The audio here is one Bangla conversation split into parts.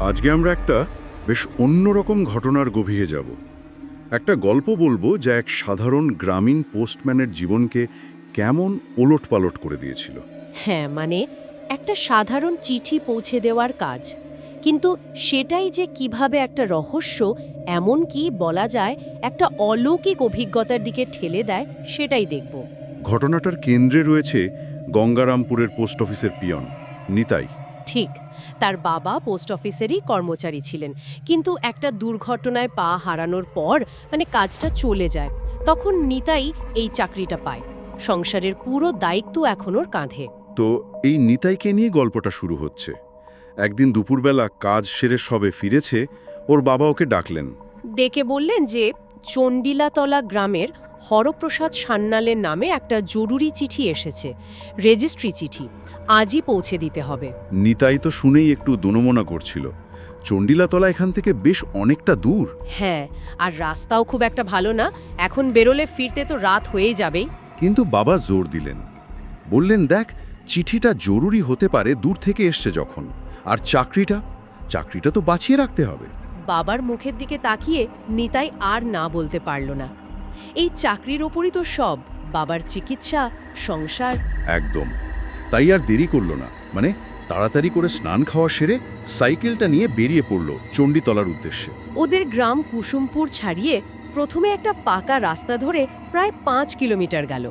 আজকে আমরা একটা বেশ অন্যরকম ঘটনার গভীরে যাব। একটা গল্প বলব যা এক সাধারণ গ্রামীণ পোস্টম্যানের জীবনকে কেমন ওলটপালট করে দিয়েছিল। হ্যাঁ মানে একটা সাধারণ চিঠি পৌঁছে দেওয়ার কাজ। কিন্তু সেটাই যে কীভাবে একটা রহস্য এমন কি বলা যায় একটা অলৌকিক অভিজ্ঞতার দিকে ঠেলে দেয় সেটাই দেখব। ঘটনাটার কেন্দ্রে রয়েছে গঙ্গারামপুরের পোস্ট অফিসের পিয়ন নিতাই। ঠিক। তার বাবা পোস্ট অফিসেরই কর্মচারী ছিলেন। কিন্তু একটা দুর্ঘটনায় পা হারানোর পর মানে কাজটা চলে যায়। তখন নিতাই এই চাকরিটা পায়। সংসারের পুরো দায়িত্ব এখন ওর কাঁধে। তো এই নিতাইকে নিয়ে গল্পটা শুরু হচ্ছে। একদিন দুপুরবেলা কাজ সেরে সবে ফিরেছে ওর বাবা ওকে ডাকলেন। ডেকে বললেন যে চণ্ডীলাতলা গ্রামের হরপ্রসাদ সান্যালের নামে একটা জরুরি চিঠি এসেছে। রেজিস্ট্রি চিঠি। আজই পৌঁছে দিতে হবে। নিতাই তো শুনেই একটু দনমনা করছিল। চণ্ডীলাতলা এখান থেকে বেশ অনেকটা দূর। হ্যাঁ আর রাস্তাও খুব একটা ভালো না। এখন বেরোলে ফিরতে তো রাত হয়ে যাবেই। কিন্তু বাবা জোর দিলেন। বললেন দেখ চিঠিটা জরুরি হতে পারে দূর থেকে এসছে যখন। আর চাকরিটা? চাকরিটা তো বাঁচিয়ে রাখতে হবে। বাবার মুখের দিকে তাকিয়ে নিতাই আর না বলতে পারল না। এই চাকরির ওপরই তো সব। বাবার চিকিৎসা সংসার। একদম। তাই আর দেরি করল না। মানে তাড়াতাড়ি করে স্নান খাওয়া সেরে সাইকেলটা নিয়ে বেরিয়ে পড়ল চণ্ডীতলার উদ্দেশ্যে। ওদের গ্রাম কুসুমপুর ছাড়িয়ে প্রথমে একটা পাকা রাস্তা ধরে প্রায় পাঁচ কিলোমিটার গেল।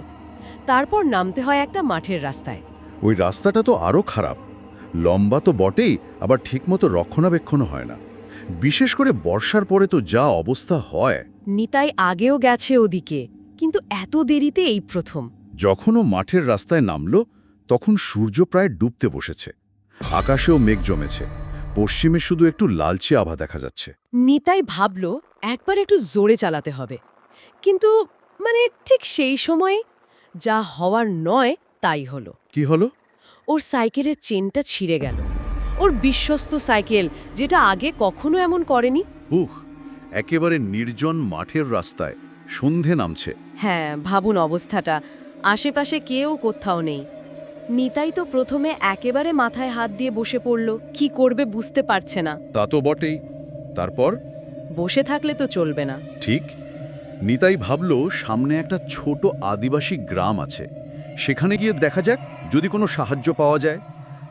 তারপর নামতে হয় একটা মাঠের রাস্তায়। ওই রাস্তাটা তো আরও খারাপ। লম্বা তো বটেই আবার ঠিকমতো রক্ষণাবেক্ষণও হয় না। বিশেষ করে বর্ষার পরে তো যা অবস্থা হয়। নিতাই আগেও গেছে ওদিকে কিন্তু এত দেরিতে এই প্রথম। যখন ও মাঠের রাস্তায় নামল তখন সূর্য প্রায় ডুবতে বসেছে। আকাশেও মেঘ জমেছে। পশ্চিমে শুধু একটু লালচে আভা দেখা যাচ্ছে। নিতাই ভাবল একবার একটু জোরে চালাতে হবে। কিন্তু মানে ঠিক সেই সময়ে যা হওয়ার নয় তাই হলো। কি হলো? ওর সাইকেলের চেনটা ছিঁড়ে গেল। ওর বিশ্বস্ত সাইকেল যেটা আগে কখনো এমন করেনি। উহ একেবারে নির্জন মাঠের রাস্তায় সন্ধে নামছে। হ্যাঁ ভাবুন অবস্থাটা। আশেপাশে কেউ কোথাও নেই। নিতাই তো প্রথমে একেবারে মাথায় হাত দিয়ে বসে পড়ল কি করবে বুঝতে পারছে না। তা তো বটেই। তারপর? বসে থাকলে তো চলবে না। ঠিক। নিতাই ভাবল সামনে একটা ছোট আদিবাসী গ্রাম আছে। সেখানে গিয়ে দেখা যাক যদি কোনো সাহায্য পাওয়া যায়।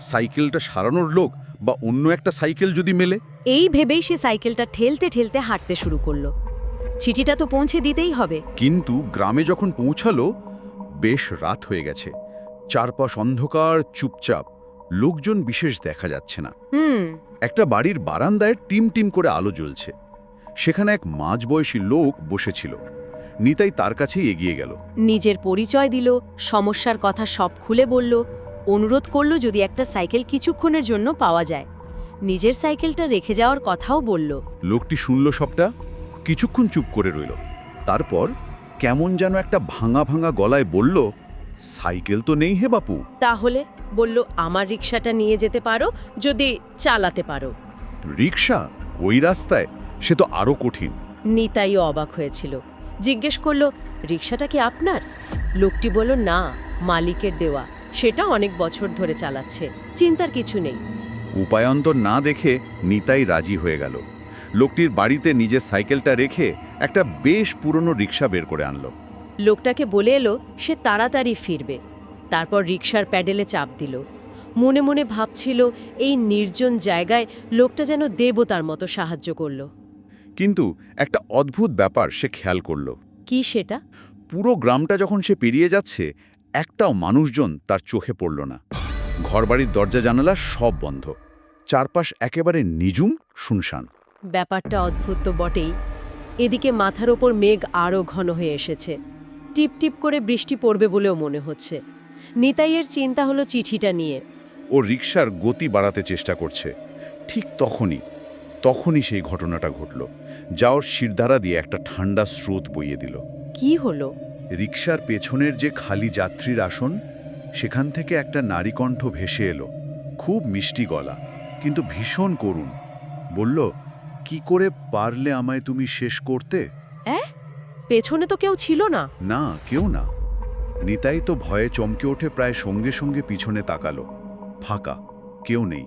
সাইকেলটা সারানোর লোক বা অন্য একটা সাইকেল যদি মেলে। এই ভেবেই সে সাইকেলটা ঠেলতে ঠেলতে হাঁটতে শুরু করল। চিঠিটা তো পৌঁছে দিতেই হবে। কিন্তু গ্রামে যখন পৌঁছালো বেশ রাত হয়ে গেছে। চারপাশ অন্ধকার চুপচাপ। লোকজন বিশেষ দেখা যাচ্ছে না। হুম। একটা বাড়ির বারান্দায় টিম টিম করে আলো জ্বলছে। সেখানে এক মাঝবয়সী লোক বসেছিল। নিতাই তার কাছেই এগিয়ে গেল। নিজের পরিচয় দিল সমস্যার কথা সব খুলে বলল অনুরোধ করল যদি একটা সাইকেল কিছুক্ষণের জন্য পাওয়া যায়। নিজের সাইকেলটা রেখে যাওয়ার কথাও বলল। লোকটি শুনল সবটা কিছুক্ষণ চুপ করে রইল। তারপর কেমন যেন একটা ভাঙা ভাঙা গলায় বলল সাইকেল তো নেই হে বাপু। তাহলে বলল আমার রিক্সাটা নিয়ে যেতে পারো যদি চালাতে পারো। রিক্সা ওই রাস্তায়? সে তো আরও কঠিন। নিতাইও অবাক হয়েছিল। জিজ্ঞেস করল রিক্সাটা কি আপনার? লোকটি বলল না মালিকের দেওয়া। সেটা অনেক বছর ধরে চালাচ্ছে। চিন্তার কিছু নেই। উপায়ন্তর না দেখে নিতাই রাজি হয়ে গেল। লোকটির বাড়িতে নিজের সাইকেলটা রেখে একটা বেশ পুরনো রিক্সা বের করে আনলো। লোকটাকে বলে এলো সে তাড়াতাড়ি ফিরবে। তারপর রিক্সার প্যাডেলে চাপ দিল। মনে মনে ভাবছিল এই নির্জন জায়গায় লোকটা যেন দেবতার মতো সাহায্য করল। কিন্তু একটা অদ্ভুত ব্যাপার সে খেয়াল করল। কি সেটা? পুরো গ্রামটা যখন সে পেরিয়ে যাচ্ছে একটাও মানুষজন তার চোখে পড়ল না। ঘরবাড়ির দরজা জানালা সব বন্ধ। চারপাশ একেবারে নিঝুম শুনশান। ব্যাপারটা অদ্ভুত তো বটেই। এদিকে মাথার ওপর মেঘ আরও ঘন হয়ে এসেছে। টিপ টিপ করে বৃষ্টি পড়বে বলেও মনে হচ্ছে। নিতাইয়ের চিন্তা হলো চিঠিটা নিয়ে। ও রিক্সার গতি বাড়াতে চেষ্টা করছে। ঠিক তখনই তখনই সেই ঘটনাটা ঘটল যা ওর শিরধারা দিয়ে একটা ঠান্ডা স্রোত বইয়ে দিল। কি হলো? রিক্সার পেছনের যে খালি যাত্রীর আসন সেখান থেকে একটা নারীকণ্ঠ ভেসে এলো। খুব মিষ্টি গলা কিন্তু ভীষণ করুণ। বলল কি করে পারলে আমায় তুমি শেষ করতে? পেছনে তো কেউ ছিল না। না কেউ না। নিতাই তো ভয়ে চমকে ওঠে প্রায় সঙ্গে সঙ্গে পিছনে তাকালো। ফাঁকা কেউ নেই।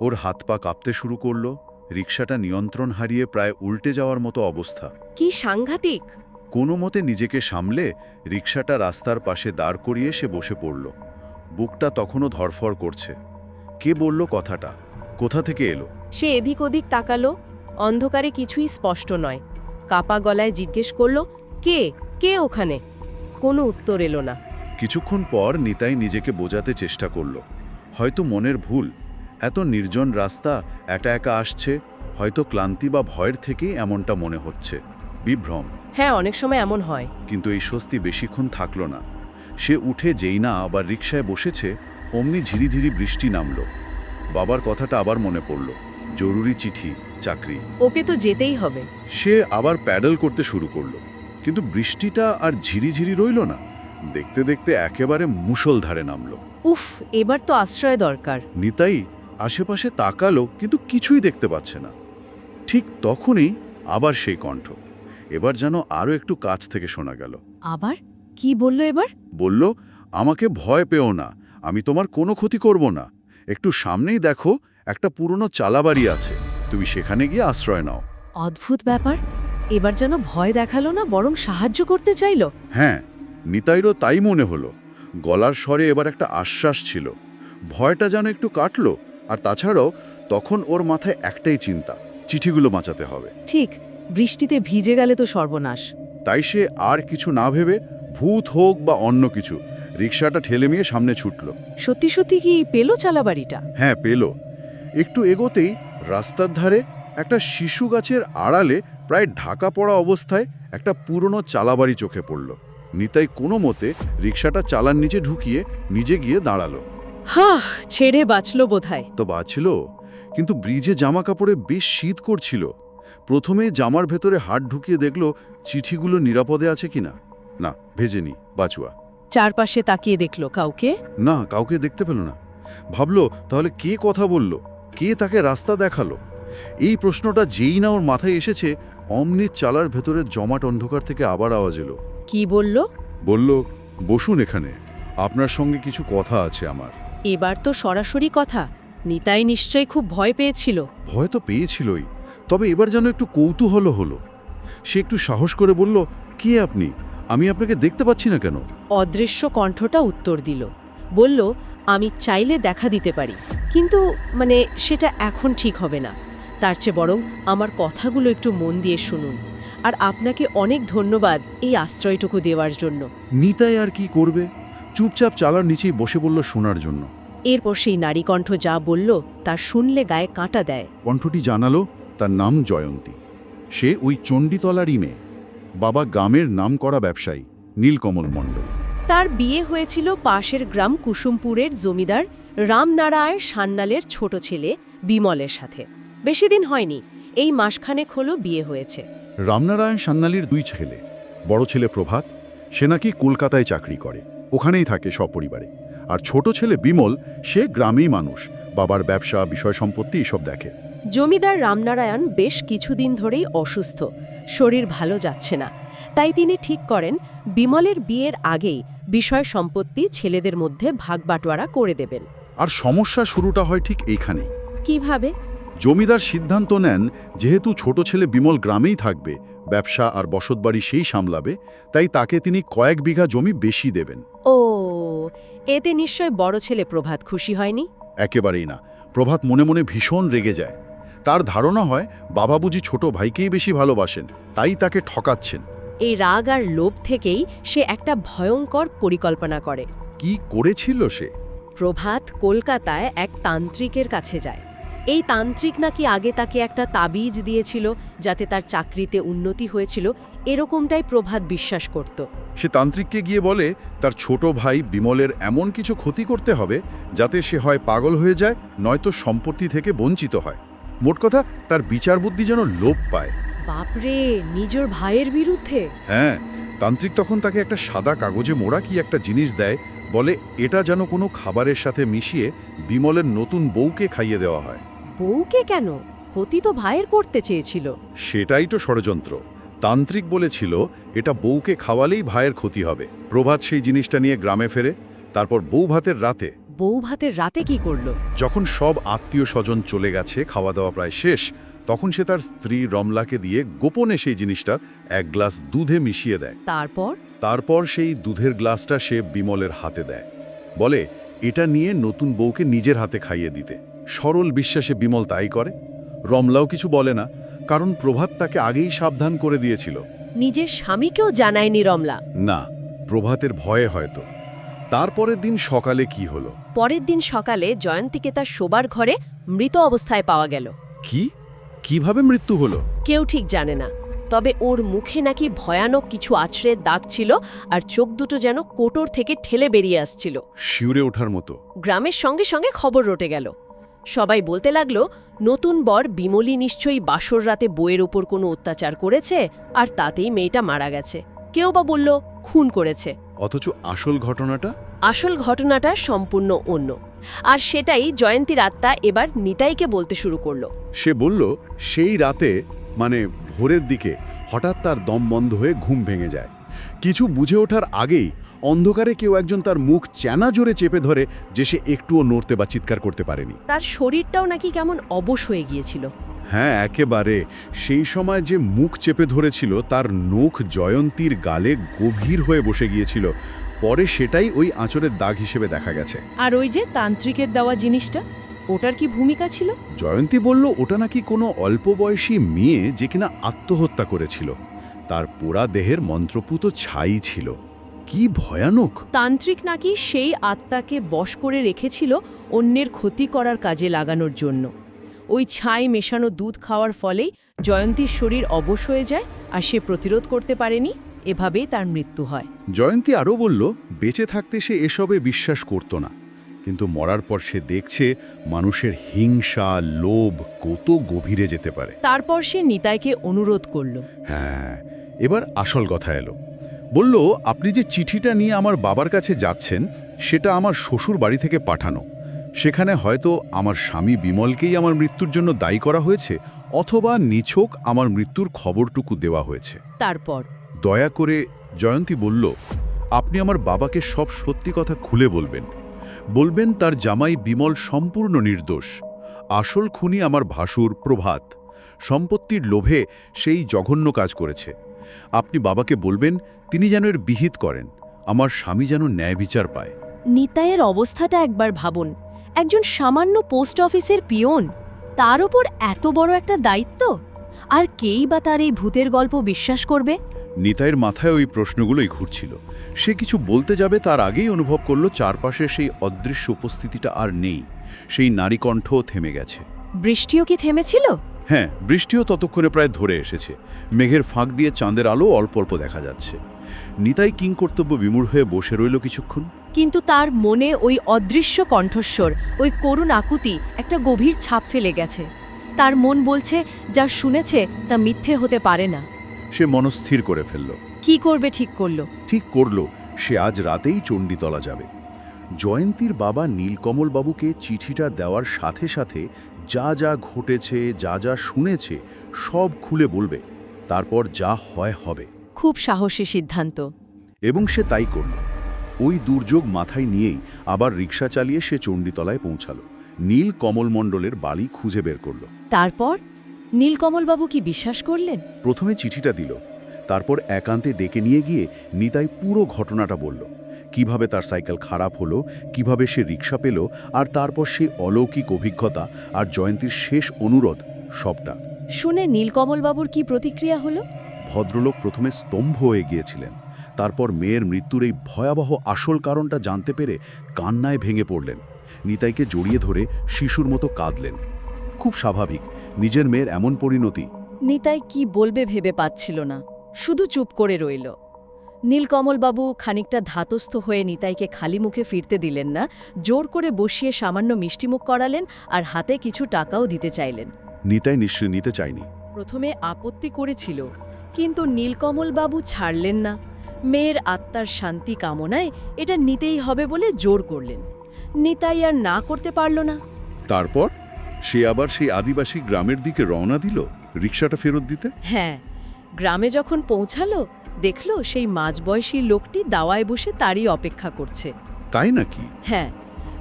ওর হাত পা কাঁপতে শুরু করল রিকশাটা নিয়ন্ত্রণ হারিয়ে প্রায় উল্টে যাওয়ার মতো অবস্থা। কি সাংঘাতিক! কোনো মতে নিজেকে সামলে রিকশাটা রাস্তার পাশে দাঁড় করিয়ে সে বসে পড়ল। বুকটা তখনও ধরফর করছে। কে বলল কথাটা? কোথা থেকে এলো? সে এদিক ওদিক তাকালো অন্ধকারে কিছুই স্পষ্ট নয়। কাপা গলায় জিজ্ঞেস করল কে? কে ওখানে? কোনো উত্তর এলো না। কিছুক্ষণ পর নিতাই নিজেকে বোঝাতে চেষ্টা করল। হয়তো মনের ভুল এত নির্জন রাস্তা একা একা আসছে হয়তো ক্লান্তি বা ভয়ের থেকেই এমনটা মনে হচ্ছে। বিভ্রম। হ্যাঁ অনেক সময় এমন হয়। কিন্তু এই স্বস্তি বেশিক্ষণ থাকল না। সে উঠে যেই না আবার রিকশায় বসেছে অমনি ঝিরিঝিরি বৃষ্টি নামল। বাবার কথাটা আবার মনে পড়ল। জরুরি চিঠি চাকরি। ওকে তো যেতেই হবে। সে আবার প্যাডেল করতে শুরু করল। কিন্তু বৃষ্টিটা আর ঝিরিঝিরি রইল না। দেখতে দেখতে একেবারে মুষলধারে নামলো। উফ এবার তো আশ্রয় দরকার। নিতাই আশেপাশে তাকালো কিন্তু কিছুই দেখতে পাচ্ছে না। ঠিক তখনই আবার সেই কণ্ঠ। এবার যেন আরও একটু কাছ থেকে শোনা গেল। আবার? কি বলল এবার? বলল আমাকে ভয় পেও না। আমি তোমার কোনো ক্ষতি করব না। একটু সামনেই দেখো একটা পুরনো চালাবাড়ি আছে। তুমি সেখানে গিয়ে আশ্রয় নাও। অদ্ভুত ব্যাপার। এবার যেন ভয় দেখাল না বরং সাহায্য করতে চাইলো। হ্যাঁ নিতাইরও তাই মনে হলো। গলার স্বরে এবার একটা আশ্বাস ছিল। ভয়টা যেন একটু কাটলো আর তাছাড়াও তখন ওর মাথায় একটাই চিন্তা চিঠিগুলো বাঁচাতে হবে। ঠিক বৃষ্টিতে ভিজে গেলে তো সর্বনাশ। তাই সে আর কিছু না ভেবে ভূত হোক বা অন্য কিছু রিক্সাটা ঠেলে নিয়ে সামনে ছুটল। সত্যি সত্যি কি পেল চালাবাড়িটা? হ্যাঁ পেল। একটু এগোতেই রাস্তার ধারে একটা শিশু গাছের আড়ালে প্রায় ঢাকা পড়া অবস্থায় একটা পুরনো চালাবাড়ি চোখে পড়ল। নিতাই কোনো মতে রিকশাটা চালার নিচে ঢুকিয়ে নিজে গিয়ে দাঁড়াল। হা ছেড়ে বাঁচলো বোধহয়। তো বাঁচল কিন্তু ব্রিজে জামা কাপড়ে বেশ শীত করছিল। প্রথমে জামার ভেতরে হাত ঢুকিয়ে দেখল চিঠিগুলো নিরাপদে আছে কিনা। না ভেজেনি বাঁচুয়া চারপাশে তাকিয়ে দেখল কাউকে? না কাউকে দেখতে পেল না। ভাবলো তাহলে কে কথা বলল? কে তাকে রাস্তা দেখাল? এই প্রশ্নটা যেই না ওর মাথায় এসেছে অমনি চালার ভেতরের জমাট অন্ধকার থেকে আবার আওয়াজ এলো। কি বলল? বলল বসুন এখানে আপনার সঙ্গে কিছু কথা আছে আমার। এবার তো সরাসরি কথা। নিতাই নিশ্চয়ই খুব ভয় পেয়েছিল। ভয় তো পেয়েছিলই তবে এবার যেন একটু কৌতূহল হলো। সে একটু সাহস করে বলল কে আপনি? আমি আপনাকে দেখতে পাচ্ছি না কেন? অদৃশ্য কণ্ঠটা উত্তর দিল। বলল আমি চাইলে দেখা দিতে পারি। কিন্তু মানে সেটা এখন ঠিক হবে না। তার চেয়ে বরং আমার কথাগুলো একটু মন দিয়ে শুনুন। আর আপনাকে অনেক ধন্যবাদ এই আশ্রয়টুকু দেওয়ার জন্য। নিতাই আর কি করবে? চুপচাপ চালার নিচেই বসে বলল শোনার জন্য। এরপর সেই নারী কণ্ঠ যা বলল তা শুনলে গায়ে কাঁটা দেয়। কণ্ঠটি জানালো তার নাম জয়ন্তী। সে ওই চণ্ডীতলারই মেয়ে। বাবা গ্রামের নাম করা ব্যবসায়ী নীলকমল মণ্ডল। তার বিয়ে হয়েছিল পাশের গ্রাম কুসুমপুরের জমিদার রামনারায়ণ সান্যালের ছোট ছেলে বিমলের সাথে। বেশি দিন হয়নি এই মাসখানেক হলো বিয়ে হয়েছে। রামনারায়ণ সান্যালির দুই ছেলে বড় ছেলে প্রভাত সে নাকি কলকাতায় চাকরি করে ওখানেই থাকে সপরিবারে। আর ছোট ছেলে বিমল সে গ্রামেই মানুষ বাবার ব্যবসা বিষয় সম্পত্তি এসব দেখে। জমিদার রামনারায়ণ বেশ কিছুদিন ধরেই অসুস্থ শরীর ভালো যাচ্ছে না। তাই তিনি ঠিক করেন বিমলের বিয়ের আগেই বিষয় সম্পত্তি ছেলেদের মধ্যে ভাগবাটোয়ারা করে দেবেন। আর সমস্যা শুরুটা হয় ঠিক এইখানেই। কীভাবে? জমিদার সিদ্ধান্ত নেন যেহেতু ছোট ছেলে বিমল গ্রামেই থাকবে ব্যবসা আর বসতবাড়ি সেই সামলাবে তাই তাকে তিনি কয়েক বিঘা জমি বেশি দেবেন। ও এতে নিশ্চয় বড় ছেলে প্রভাত খুশি হয়নি? একেবারেই না। প্রভাত মনে মনে ভীষণ রেগে যায়। তার ধারণা হয় বাবা বুঝি ছোট ভাইকেই বেশি ভালোবাসেন তাই তাকে ঠকাচ্ছেন। এই রাগ আর লোভ থেকেই সে একটা ভয়ঙ্কর পরিকল্পনা করে। কি করেছিল সে? প্রভাত কলকাতায় এক তান্ত্রিকের কাছে যায়। এই তান্ত্রিক নাকি আগে তাকে একটা তাবিজ দিয়েছিল যাতে তার চাকরিতে উন্নতি হয়েছিল এরকমটাই প্রভাত বিশ্বাস করত। সে তান্ত্রিককে গিয়ে বলে তার ছোট ভাই বিমলের এমন কিছু ক্ষতি করতে হবে যাতে সে হয় পাগল হয়ে যায় নয়তো সম্পত্তি থেকে বঞ্চিত হয়। মোট কথা তার বিচার বুদ্ধি যেন লোপ পায়। বাপরে নিজের ভাইয়ের বিরুদ্ধে? হ্যাঁ তান্ত্রিক তখন তাকে একটা সাদা কাগজে মোড়া কি একটা জিনিস দেয় বলে এটা যেন কোনো খাবারের সাথে মিশিয়ে বিমলের নতুন বউকে খাইয়ে দেওয়া হয়। বউকে কেন? ক্ষতি তো ভাইয়ের করতে চেয়েছিল। সেটাই তো ষড়যন্ত্র। তান্ত্রিক বলেছিল এটা বউকে খাওয়ালেই ভাইয়ের ক্ষতি হবে। প্রভাত সেই জিনিসটা নিয়ে গ্রামে ফেরে তারপর বউ ভাতের রাতে বউ ভাতের রাতে কি করল? যখন সব আত্মীয় স্বজন চলে গেছে খাওয়া দাওয়া প্রায় শেষ তখন সে তার স্ত্রী রমলাকে দিয়ে গোপনে সেই জিনিসটা এক গ্লাস দুধে মিশিয়ে দেয়। তারপর? তারপর সেই দুধের গ্লাসটা সে বিমলের হাতে দেয়। বলে এটা নিয়ে নতুন বউকে নিজের হাতে খাইয়ে দিতে। সরল বিশ্বাসে বিমল তাই করে। রমলাও কিছু বলে না কারণ প্রভাত তাকে আগেই সাবধান করে দিয়েছিল। নিজের স্বামীকেও জানায়নি রমলা। না প্রভাতের ভয়ে হয়তো। তারপরের দিন সকালে কি হলো? পরের দিন সকালে জয়ন্তীকে তার শোবার ঘরে মৃত অবস্থায় পাওয়া গেল। কি? কীভাবে মৃত্যু হলো? কেউ ঠিক জানে না। তবে ওর মুখে নাকি ভয়ানক কিছু আছড়ের দাগ ছিল আর চোখ দুটো যেন কোটর থেকে ঠেলে বেরিয়ে আসছিল। শিউরে ওঠার মতো। গ্রামের সঙ্গে সঙ্গে খবর রটে গেল। সবাই বলতে লাগল নতুন বর বিমলি নিশ্চয়ই বাসর রাতে বইয়ের ওপর কোনো অত্যাচার করেছে আর তাতেই মেয়েটা মারা গেছে। কেউ বা বলল খুন করেছে। অথচ আসল ঘটনাটা আসল ঘটনাটা সম্পূর্ণ অন্য। আর সেটাই জয়ন্তীর আত্মা এবার নিতাইকে বলতে শুরু করল। সে বলল সেই রাতে মানে ভোরের দিকে হঠাৎ তার দম বন্ধ হয়ে ঘুম ভেঙে যায়। কিছু বুঝে ওঠার আগেই অন্ধকারে কেউ একজন তার মুখ চ্যানা জোরে চেপে ধরে যে সে একটুও নড়তে বা চিৎকার করতে পারেনি। তার শরীরটাও নাকি কেমন অবশ হয়ে গিয়েছিল। হ্যাঁ একেবারে। সেই সময় যে মুখ চেপে ধরেছিল তার নখ জয়ন্তীর গালে গভীর হয়ে বসে গিয়েছিল। পরে সেটাই ওই আঁচড়ের দাগ হিসেবে দেখা গেছে। আর ওই যে তান্ত্রিকের দেওয়া জিনিসটা ওটার কি ভূমিকা ছিল? জয়ন্তী বলল ওটা নাকি কোনো অল্প বয়সী মেয়ে যে কিনা আত্মহত্যা করেছিল। তার পোড়া দেহের মন্ত্রপুত ছাই ছিল। কি ভয়ানক! তান্ত্রিক নাকি সেই আত্মাকে বশ করে রেখেছিল অন্যের ক্ষতি করার কাজে লাগানোর জন্য। ওই ছাই মেশানো দুধ খাওয়ার ফলেই জয়ন্তীর শরীর অবশ হয়ে যায় আর সে প্রতিরোধ করতে পারেনি। এভাবেই তার মৃত্যু হয়। জয়ন্তী আরও বলল বেঁচে থাকতে সে এসবে বিশ্বাস করত না। কিন্তু মরার পর সে দেখছে মানুষের হিংসা লোভ কত গভীরে যেতে পারে। তারপর সে নিতাইকে অনুরোধ করল। হ্যাঁ এবার আসল কথা এলো। বলল আপনি যে চিঠিটা নিয়ে আমার বাবার কাছে যাচ্ছেন সেটা আমার শ্বশুর বাড়ি থেকে পাঠানো। সেখানে হয়তো আমার স্বামী বিমলকেই আমার মৃত্যুর জন্য দায়ী করা হয়েছে অথবা নিছক আমার মৃত্যুর খবরটুকু দেওয়া হয়েছে। তারপর দয়া করে জয়ন্তী বলল, আপনি আমার বাবাকে সব সত্যি কথা খুলে বলবেন। বলবেন তার জামাই বিমল সম্পূর্ণ নির্দোষ। আসল খুনি আমার ভাসুর প্রভাত। সম্পত্তির লোভে সেই জঘন্য কাজ করেছে। আপনি বাবাকে বলবেন, তিনি যেন এর বিহিত করেন। আমার স্বামী যেন ন্যায় বিচার পায়। নিতাইয়ের অবস্থাটা একবার ভাবুন। একজন সামান্য পোস্ট অফিসের পিয়ন তার ওপর এত বড় একটা দায়িত্ব? আর কেই বা তার এই ভূতের গল্প বিশ্বাস করবে? নিতাইয়ের মাথায় ওই প্রশ্নগুলোই ঘুরছিল। সে কিছু বলতে যাবে তার আগেই অনুভব করল চারপাশে সেই অদৃশ্য উপস্থিতিটা আর নেই। সেই নারীকণ্ঠও থেমে গেছে। বৃষ্টিও কি থেমেছিল? হ্যাঁ বৃষ্টিও ততক্ষণে প্রায় ধরে এসেছে। মেঘের ফাঁক দিয়ে চাঁদের আলো অল্প অল্প দেখা যাচ্ছে। নিতাই কিং কর্তব্য বিমূঢ় হয়ে বসে রইল কিছুক্ষণ। কিন্তু তার মনে ওই অদৃশ্য কণ্ঠস্বর ওই করুণ আকুতি একটা গভীর ছাপ ফেলে গেছে। তার মন বলছে যা শুনেছে তা মিথ্যে হতে পারে না। সে মনস্থির করে ফেলল। কি করবে ঠিক করল? ঠিক করল সে আজ রাতেই চণ্ডীতলা যাবে। জয়ন্তীর বাবা নীলকমল বাবুকে চিঠিটা দেওয়ার সাথে সাথে যা যা ঘটেছে যা যা শুনেছে সব খুলে বলবে। তারপর যা হয় হবে। খুব সাহসী সিদ্ধান্ত। এবং সে তাই করল। ওই দুর্যোগ মাথায় নিয়েই আবার রিক্সা চালিয়ে সে চণ্ডীতলায় পৌঁছালো। নীল কমলমণ্ডলের বাড়ি খুঁজে বের করল। তারপর? নীলকমলবাবু কি বিশ্বাস করলেন? প্রথমে চিঠিটা দিল। তারপর একান্তে ডেকে নিয়ে গিয়ে নিতাই পুরো ঘটনাটা বলল। কীভাবে তার সাইকেল খারাপ হলো কীভাবে সে রিক্সা পেল আর তারপর সেই অলৌকিক অভিজ্ঞতা আর জয়ন্তীর শেষ অনুরোধ সবটা। শুনে নীলকমলবাবুর কি প্রতিক্রিয়া হলো? ভদ্রলোক প্রথমে স্তম্ভ হয়ে গিয়েছিলেন। তারপর মেয়ের মৃত্যুর এই ভয়াবহ আসল কারণটা জানতে পেরে কান্নায় ভেঙে পড়লেন। নিতাইকে জড়িয়ে ধরে শিশুর মতো কাঁদলেন। খুব স্বাভাবিক নিজের মেয়ের এমন পরিণতি। নিতাই কি বলবে ভেবে পাচ্ছিল না শুধু চুপ করে রইল। নীলকমলবাবু খানিকটা ধাতস্থ হয়ে নিতাইকে খালি মুখে ফিরতে দিলেন না জোর করে বসিয়ে সামান্য মিষ্টিমুখ করালেন আর হাতে কিছু টাকাও দিতে চাইলেন। নিতাই নিশ্চয় নিতে চায়নি। প্রথমে আপত্তি করেছিল কিন্তু নীলকমলবাবু ছাড়লেন না। মেয়ের আত্মার শান্তি কামনায় এটা নিতেই হবে বলে জোর করলেন। নিতাই আর না করতে পারল না। তারপর? সে আবার সেই আদিবাসী গ্রামের দিকে রওনা দিল? রিক্সাটা ফেরত দিতে? হ্যাঁ গ্রামে যখন পৌঁছালো দেখল সেই মাঝবয়সী লোকটি দাওয়ায় বসে তারই অপেক্ষা করছে। তাই নাকি? হ্যাঁ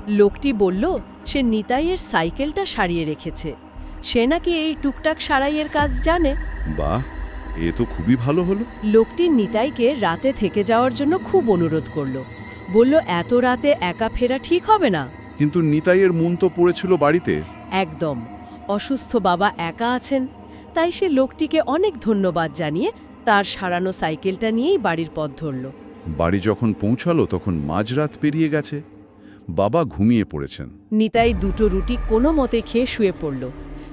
লোকটি বলল সে নিতাইয়ের সাইকেলটা সারিয়ে রেখেছে। সে নাকি এই টুকটাক সারাইয়ের কাজ জানে? বাহ এ তো খুবই ভালো হলো। লোকটি নিতাইকে রাতে থেকে যাওয়ার জন্য খুব অনুরোধ করল। বলল এত রাতে একা ফেরা ঠিক হবে না? কিন্তু নিতাইয়ের মন তো পড়েছিল বাড়িতে। একদম। অসুস্থ বাবা একা আছেন তাই সে লোকটিকে অনেক ধন্যবাদ জানিয়ে তার সারানো সাইকেলটা নিয়েই বাড়ির পথ ধরল। বাড়ি যখন পৌঁছালো তখন মাঝরাত পেরিয়ে গেছে। বাবা ঘুমিয়ে পড়েছেন। নিতাই দুটো রুটি কোনো মতে খেয়ে শুয়ে পড়ল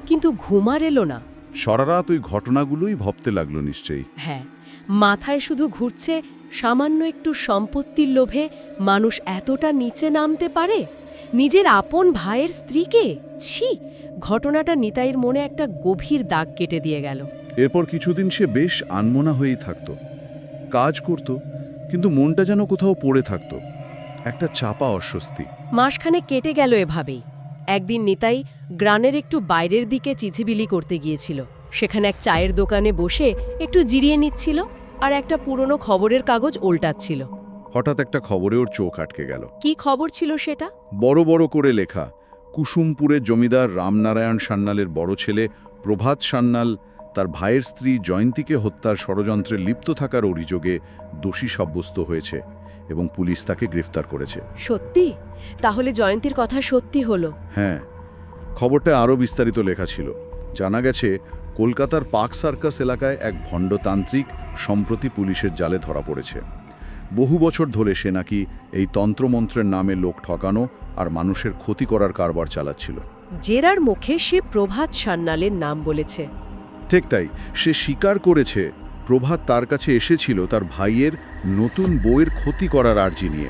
কিন্তু ঘুমার এলো না। সারারাত ওই ঘটনাগুলোই ভাবতে লাগল নিশ্চয়ই। হ্যাঁ মাথায় শুধু ঘুরছে সামান্য একটু সম্পত্তির লোভে মানুষ এতটা নিচে নামতে পারে? নিজের আপন ভাইয়ের স্ত্রীকে? ছি ঘটনাটা নিতাইয়ের মনে একটা গভীর দাগ কেটে দিয়ে গেল। এরপর কিছুদিন সে বেশ আনমনা হয়েই থাকত। কাজ করত কিন্তু মনটা যেন কোথাও পড়ে থাকত। একটা চাপা অস্বস্তি। মাসখানে কেটে গেল এভাবেই। একদিন নিতাই গ্রানের একটু বাইরের দিকে চিছিবিলি করতে গিয়েছিল। সেখানে এক চায়ের দোকানে বসে একটু জিরিয়ে নিচ্ছিল আর একটা পুরনো খবরের কাগজ ওল্টাচ্ছিল। হঠাৎ একটা খবরে ওর চোখ আটকে গেল। কি খবর ছিল সেটা? বড় বড় করে লেখা কুসুমপুরের জমিদার রামনারায়ণ সান্যালের বড় ছেলে প্রভাত সান্যাল তার ভাইয়ের স্ত্রী জয়ন্তীকে হত্যার ষড়যন্ত্রে লিপ্ত থাকার অভিযোগে দোষী সাব্যস্ত হয়েছে এবং পুলিশ তাকে গ্রেফতার করেছে। সত্যি? তাহলে জয়ন্তীর কথা সত্যি হলো? হ্যাঁ। খবরটা আরও বিস্তারিত লেখা ছিল। জানা গেছে কলকাতার পার্ক সার্কাস এলাকায় এক ভণ্ডতান্ত্রিক সম্প্রতি পুলিশের জালে ধরা পড়েছে। বহু বছর ধরে সে নাকি এই তন্ত্রমন্ত্রের নামে লোক ঠকানো আর মানুষের ক্ষতি করার কারবার চালাচ্ছিল। জেরার মুখে সে প্রভাত সান্যালের নাম বলেছে। ঠিক তাই সে স্বীকার করেছে প্রভাত তার কাছে এসেছিল তার ভাইয়ের নতুন বইয়ের ক্ষতি করার আর্জি নিয়ে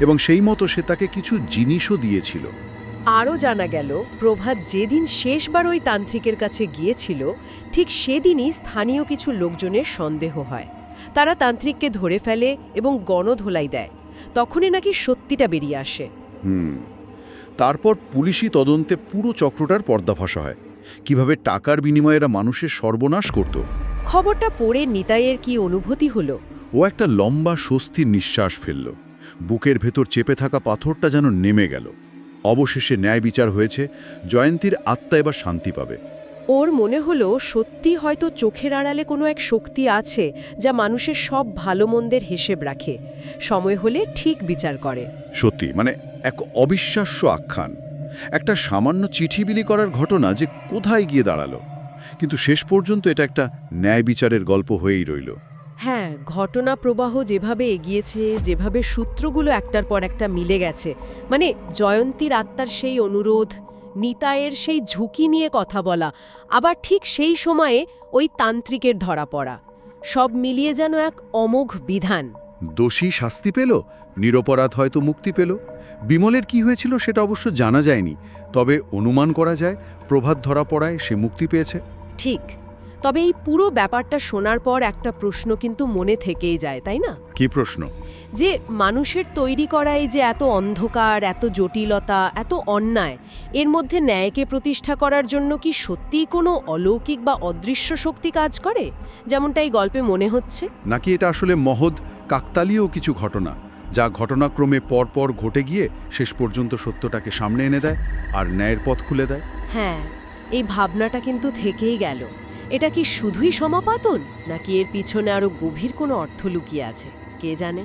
এবং সেই মতো সে তাকে কিছু জিনিসও দিয়েছিল। আরও জানা গেল প্রভাত যেদিন শেষবার ওই তান্ত্রিকের কাছে গিয়েছিল ঠিক সেদিনই স্থানীয় কিছু লোকজনের সন্দেহ হয়। তারা তান্ত্রিককে ধরে ফেলে এবং গণধোলাই দেয়। তখনই নাকি সত্যিটা বেরিয়ে আসে। হুম। তারপর পুলিশি তদন্তে পুরো চক্রটার পর্দাফাঁস হয়। কীভাবে টাকার বিনিময়ে এরা মানুষের সর্বনাশ করত। খবরটা পড়ে নিতাইয়ের কি অনুভূতি হলো? ও একটা লম্বা স্বস্তির নিঃশ্বাস ফেলল। বুকের ভেতর চেপে থাকা পাথরটা যেন নেমে গেল। অবশেষে ন্যায় বিচার হয়েছে জয়ন্তীর আত্মা এবার শান্তি পাবে। ওর মনে হলো সত্যি হয়তো চোখের আড়ালে কোনো এক শক্তি আছে যা মানুষের সব ভালো মন্দের হিসেব রাখে। সময় হলে ঠিক বিচার করে। সত্যি মানে এক অবিশ্বাস্য আখ্যান। একটা সামান্য চিঠি বিলি করার ঘটনা যে কোথায় গিয়ে দাঁড়াল। কিন্তু শেষ পর্যন্ত এটা একটা ন্যায় বিচারের গল্প হয়েই রইল। হ্যাঁ ঘটনা প্রবাহ যেভাবে এগিয়েছে যেভাবে সূত্রগুলো একটার পর একটা মিলে গেছে মানে জয়ন্তীর আত্মার সেই অনুরোধ নিতায়ের সেই ঝুঁকি নিয়ে কথা বলা আবার ঠিক সেই সময়ে ওই তান্ত্রিকের ধরা পড়া। সব মিলিয়ে যেন এক অমোঘ বিধান। দোষী শাস্তি পেল? নিরপরাধ হয়তো মুক্তি পেল? বিমলের কি হয়েছিল সেটা অবশ্য জানা যায়নি তবে অনুমান করা যায় প্রভাত ধরা পড়ায় সে মুক্তি পেয়েছে। ঠিক। তবে এই পুরো ব্যাপারটা শোনার পর একটা প্রশ্ন কিন্তু মনে থেকেই যায় তাই না? কি প্রশ্ন? যে মানুষের তৈরি করা এই যে এত অন্ধকার এত জটিলতা এত অন্যায় এর মধ্যে ন্যায়কে প্রতিষ্ঠা করার জন্য কি সত্যিই কোনো অলৌকিক বা অদৃশ্য শক্তি কাজ করে? যেমনটা এই গল্পে মনে হচ্ছে। নাকি এটা আসলে মহৎ কাকতালীয় কিছু ঘটনা যা ঘটনাক্রমে পরপর ঘটে গিয়ে শেষ পর্যন্ত সত্যটাকে সামনে এনে দেয় আর ন্যায়ের পথ খুলে দেয়? হ্যাঁ এই ভাবনাটা কিন্তু থেকেই গেল। এটা কি শুধুই সমাপাতন, নাকি এর পিছনে আরও গভীর কোনো অর্থ লুকিয়ে আছে? কে জানে?